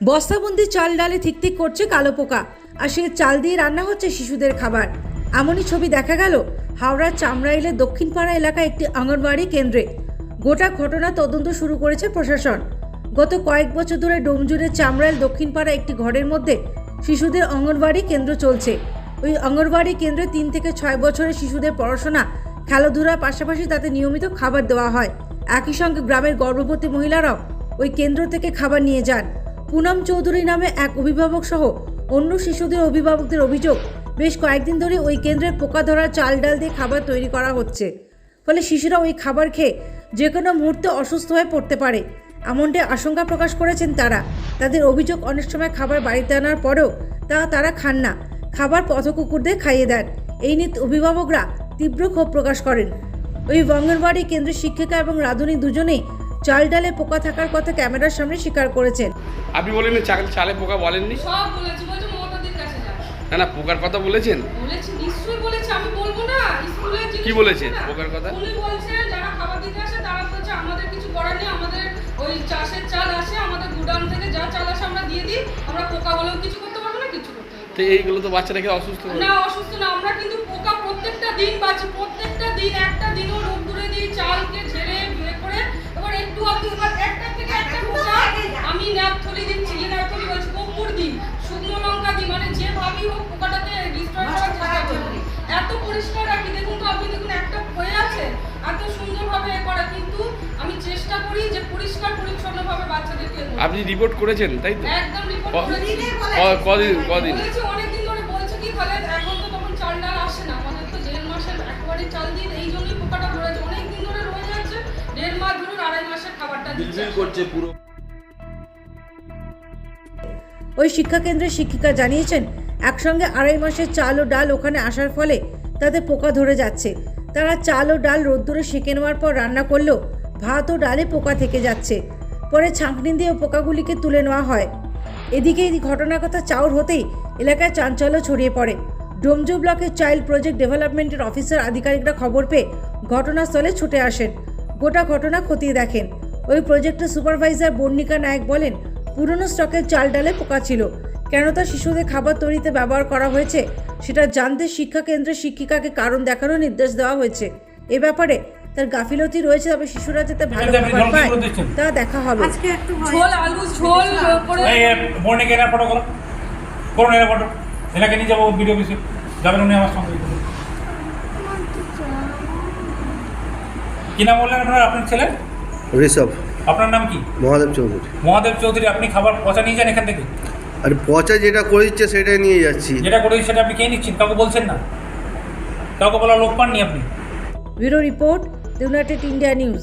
বস্তাবন্দি চাল ডালে ঠিকঠিক করছে কালো পোকা, আর সে চাল দিয়ে রান্না হচ্ছে শিশুদের খাবার। এমনই ছবি দেখা গেল হাওড়ার চামড়াইলের দক্ষিণপাড়া এলাকা একটি অঙ্গনওয়াড়ি কেন্দ্রে। গোটা ঘটনা তদন্ত শুরু করেছে প্রশাসন। গত কয়েক বছর ধরে ডোমজুড়ের চামড়াইল দক্ষিণপাড়া একটি ঘরের মধ্যে শিশুদের অঙ্গনওয়াড়ি কেন্দ্র চলছে। ওই অঙ্গনওয়াড়ি কেন্দ্রে তিন থেকে ছয় বছরের শিশুদের পড়াশোনা, খেলাধুলার পাশাপাশি তাতে নিয়মিত খাবার দেওয়া হয়। একই সঙ্গে গ্রামের গর্ভবতী মহিলারাও ওই কেন্দ্র থেকে খাবার নিয়ে যান। পুনম চৌধুরী নামে এক অভিভাবক সহ অন্য শিশুদের অভিভাবকদের অভিযোগ, বেশ কয়েকদিন ধরে ওই কেন্দ্রে পোকা ধরা, চাল ডাল দিয়ে খাবার তৈরি করা হচ্ছে। ফলে শিশুরা ওই খাবার খেয়ে যে কোনো মুহূর্তে অসুস্থ হয়ে পড়তে পারে। এমনটাই আশঙ্কা প্রকাশ করেছেন তারা। তাদের অভিযোগ, অনেক সময় খাবার বাড়িতে আনার পরেও তা তারা খান না। খাবার পথকুকুরদের খাইয়ে দেন। এই নিয়ে অভিভাবকরা তীব্র ক্ষোভ প্রকাশ করেন। ওই অঙ্গনবাড়ি কেন্দ্রের শিক্ষিকা এবং রাঁধুনি দুজনেই চাল ডালে পোকা থাকার কথা ক্যামেরার সামনে স্বীকার করেছেন। আপনি বলেন চাল- চালে পোকা বলেননি? সব বলেছি বলছে মমতাদির কাছে না না পোকার কথা বলেছেন? বলেছি নিশ্চয়ই বলেছি আমি বলব না স্কুলে কি বলেছে বলছে না। পোকার কথা? উনি বলছেন যারা খাবার দিতে আসে তারা বলছে আমাদের কিছু করার নেই আমাদের ওই চাষের চাল আসে আমাদের গুডাউন থেকে যা চাল আসে আমরা দিয়ে দিই আমরা পোকা হলেও কিছু করতে পারব না কিছু করতে পারব তো এইগুলো তো বাচ্চারা খেয়ে অসুস্থ না অসুস্থ না আমরা কিন্তু পোকা প্রত্যেকটা দিন বাঁচি প্রত্যেকটা দিন একটা দিনও রোদ্দুরে দিই চালকে ঝেড়ে বিয়ে করে এবার একটু আধটু এবার একটা থেকে একটা পোকা আমি ন্যাপথলি দিচ্ছি যে ন্যাপথলি বলছি কপুর দিই শুকনো লঙ্কা দিই মানে যেভাবেই হোক পোকাটাকে ডিস্ট্রয় করার চেষ্টা করি এত পরিষ্কার রাখি। দেখুন তো আপনি দেখুন একটা হয়ে আছে। এত সুন্দরভাবে এ করা কিন্তু আমি চেষ্টা করি যে পরিষ্কার পরিচ্ছন্নভাবে বাচ্চাদেরকে আপনি রিপোর্ট করেছেন তাই তো? একদম রিপোর্ট করেছি। কদিন কদিন? অনেকদিন ধরে বলছে কি তাহলে এখন তো তখন চাল ডাল আসে না। আমাদের তো দেড় মাসের একবারে চাল দিয়ে এই জন্যই পোকাটা ধরেছে। অনেকদিন ধরে রয়ে যাচ্ছে দেড় মাস ধরুন আড়াই মাসের খাবারটা দিচ্ছে। করছে পুরো। ওই শিক্ষা কেন্দ্রের শিক্ষিকা জানিয়েছেন একসঙ্গে আড়াই মাসের চাল ও ডাল ওখানে আসার ফলে তাতে পোকা ধরে যাচ্ছে। তারা চাল ও ডাল রোদ্দুরে সেঁকে নেওয়ার পর রান্না করলেও ভাত ও ডালে পোকা থেকে যাচ্ছে। পরে ছাঁকনি দিয়ে পোকাগুলিকে তুলে নেওয়া হয়। এদিকে এই ঘটনার কথা চাউর হতেই এলাকায় চাঞ্চল্য ছড়িয়ে পড়ে। ডোমজু ব্লকের চাইল্ড প্রজেক্ট ডেভেলপমেন্টের অফিসার আধিকারিকরা খবর পেয়ে ঘটনাস্থলে ছুটে আসেন। গোটা ঘটনা খতিয়ে দেখেন। ওই প্রজেক্টের সুপারভাইজার বর্ণিকা নায়ক বলেন, পুরনো স্টকের চাল ডালে পোকা ছিল। কেন তা শিশুদের খাবার তৈরিতে ব্যবহার করা হয়েছে সেটা জানতে শিক্ষা কেন্দ্রের শিক্ষিকাকে কারণ দেখানোর নির্দেশ দেওয়া হয়েছে। এ ব্যাপারে তার গাফিলতি রয়েছে তবে শিশুরা যাতে ভালো খাবার পায় তা দেখা হবে। ঝোল আলু ঝোল করে এই বর্ণিকে এরা ফটো করো। করুন এরা ফটো। এনাকে নিয়ে যাব ভিডিও অফিসে যাবেন উনি আমার সঙ্গে। কি নাম বললেন আপনার? আপনার ছেলে? ঋষভ। আপনার নাম কি? মহাদেব চৌধুরী। মহাদেব চৌধুরী আপনি খাবার পচা নিয়ে যান এখান থেকে? আর পচা যেটা করে দিচ্ছে সেটাই নিয়ে যাচ্ছি। যেটা করে সেটা আপনি খেয়ে নিচ্ছেন কাউকে বলছেন না। কাউকে বলা লোক পাননি আপনি। Bureau report United India news